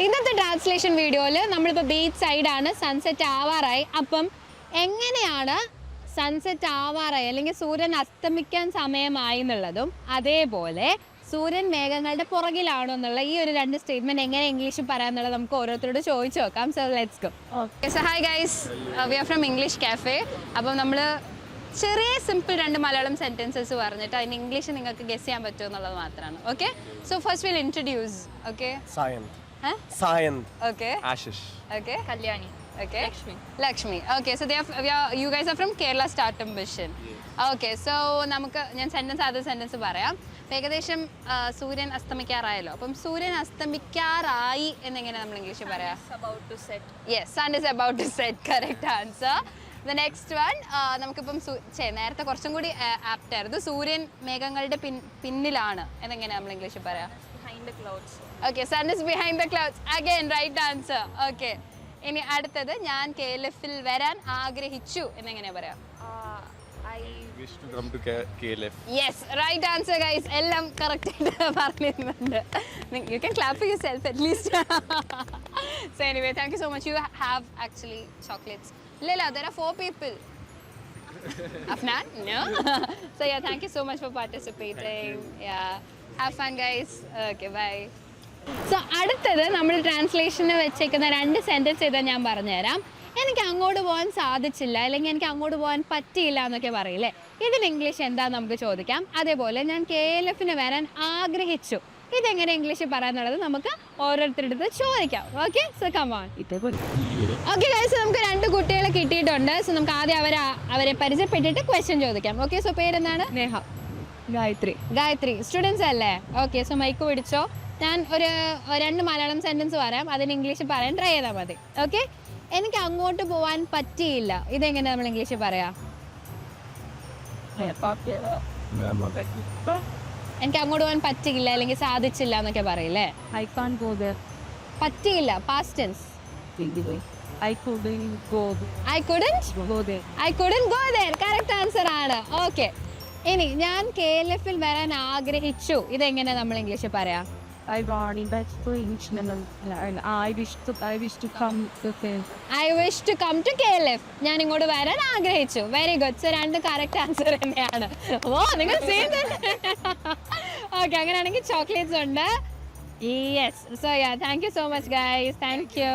ഇന്നത്തെ ട്രാൻസ്ലേഷൻ വീഡിയോയിൽ നമ്മളിപ്പോൾ ബീച്ച് സൈഡാണ് സൺസെറ്റ് ആവാറായി. അപ്പം എങ്ങനെയാണ് സൺസെറ്റ് ആവാറായി? അല്ലെങ്കിൽ സൂര്യൻ അസ്തമിക്കാൻ സമയമായി എന്നുള്ളതും അതേപോലെ സൂര്യൻ മേഘങ്ങളുടെ പുറകിലാണോ എന്നുള്ള ഈ ഒരു രണ്ട് സ്റ്റേറ്റ്മെന്റ് എങ്ങനെ ഇംഗ്ലീഷിൽ പറയാന്നുള്ളത് നമുക്ക് ഓരോരുത്തരോട് ചോദിച്ചു നോക്കാം. So let's go okay so hi guys we are from English cafe അപ്പം നമ്മൾ ചെറിയ സിമ്പിൾ രണ്ട് മലയാളം സെന്റൻസസ് പറഞ്ഞിട്ട് അതിന് ഇംഗ്ലീഷ് നിങ്ങൾക്ക് ഗസ് ചെയ്യാൻ പറ്റുമെന്നുള്ളത് മാത്രമാണ്. Okay so first will introduce okay Sayanth Sayanth okay Ashish Okay. Kalyani. Okay. Lakshmi. Lakshmi. Okay. So they are, we are you guys are from Kerala Startup Mission. Okay. So നമുക്ക് ഞാൻ sentence ആദ്യ sentence പറയാം ഏകദേശം സൂര്യൻ അസ്തമിക്കാറായല്ലോ അപ്പം സൂര്യൻ അസ്തമിക്കാറായി എന്നെങ്ങനെ നമ്മൾ ഇംഗ്ലീഷിൽ പറയാം about to set. Yes sun is about to set correct answer the next one നമുക്കിപ്പം ചേ നേരത്തെ കുറച്ചും കൂടി ആപ്റ്റ് ആയിരുന്നു സൂര്യൻ മേഘങ്ങളുടെ പിൻ പിന്നിലാണ് എന്നെങ്ങനെ നമ്മൾ ഇംഗ്ലീഷിൽ പറയാം Behind the clouds. Okay sun is behind the clouds again right answer okay ഇനി അടുത്തത് ഞാൻ കെ എൽ എഫിൽ വരാൻ ആഗ്രഹിച്ചു എന്നെങ്ങനെയാ പറയാം? I wish to come to K- KLF. Yes right answer guys എല്ലാം കറക്റ്റ് ആയിട്ട് പറഞ്ഞിരുന്നുണ്ട്. You can clap yourself at least so anyway thank you so much you have actually chocolates ഇല്ല ഇല്ല there are four people Afnan? No? so yeah, thank you so much for participating. Yeah. Have fun guys. Okay, bye. So അടുത്തത് നമ്മൾ translation വെച്ചേക്കുന്ന രണ്ട് sentence ചെയ്താൽ ഞാൻ പറഞ്ഞുതരാം എനിക്ക് അങ്ങോട്ട് പോകാൻ സാധിച്ചില്ല അല്ലെങ്കിൽ എനിക്ക് അങ്ങോട്ട് പോകാൻ പറ്റിയില്ല എന്നൊക്കെ പറയില്ലേ ഇതിൽ ഇംഗ്ലീഷ് എന്താ നമുക്ക് ചോദിക്കാം അതേപോലെ ഞാൻ കെ എൽ എഫിന് വരാൻ ആഗ്രഹിച്ചു ഇതെങ്ങനെ ഇംഗ്ലീഷിൽ പറയാന്നുള്ളത് നമുക്ക് ഓരോരുത്തരുടെ അടുത്ത് ചോദിക്കാം ഓക്കെ സോ കമാൺ ഓക്കെ നമുക്ക് കിട്ടിയിട്ടുണ്ട്. സോ നമുക്ക് ആദ്യം അവരെ അവരെ പരിചയപ്പെട്ടിട്ട് ക്വസ്റ്റ്യൻ ചോദിക്കാം. ഓക്കെ സോ പേരെന്താണ്? നേഹ. Gayatri. ഗായത്രി. സ്റ്റുഡൻസ് അല്ലേ? ഓക്കെ സോ മൈക്ക് പിടിച്ചോ. ഞാൻ ഒരു രണ്ട് മലയാളം സെന്റൻസ് പറയാം. അതിന് ഇംഗ്ലീഷിൽ പറയാൻ ട്രൈ ചെയ്താൽ മതി. ഓക്കെ എനിക്ക് അങ്ങോട്ട് പോവാൻ പറ്റിയില്ല. ഇതെങ്ങനെ നമ്മൾ ഇംഗ്ലീഷിൽ പറയാം? എനിക്ക് അങ്ങോട്ട് പോകാൻ പറ്റിയില്ല. അല്ലെങ്കിൽ സാധിച്ചില്ല എന്നൊക്കെ പറയില്ലേ? ഐ. പറ്റിയില്ല. Past tense I couldn't go I couldn't go there. I couldn't go there correct answer ആണ്. ഓക്കെ ഇനി ഞാൻ കെ എൽ എഫിൽ വരാൻ ആഗ്രഹിച്ചു. ഇതെങ്ങനെ നമ്മൾ ഇംഗ്ലീഷിൽ പറയാം? I wanted to English and I wish to I wish to come to KLF. I wish to come to KLF. ഞാൻ ഇങ്ങോട്ട് വരാൻ ആഗ്രഹിച്ചു. വെരി ഗുഡ് സോ രണ്ട് കറക്റ്റ് ആൻസർ തന്നെയാണ്. ഓ നിങ്ങൾ ഓക്കെ അങ്ങനെയാണെങ്കിൽ ചോക്ലേറ്റ്സ് ഉണ്ട്. Yes so ya thank you so much guys thank you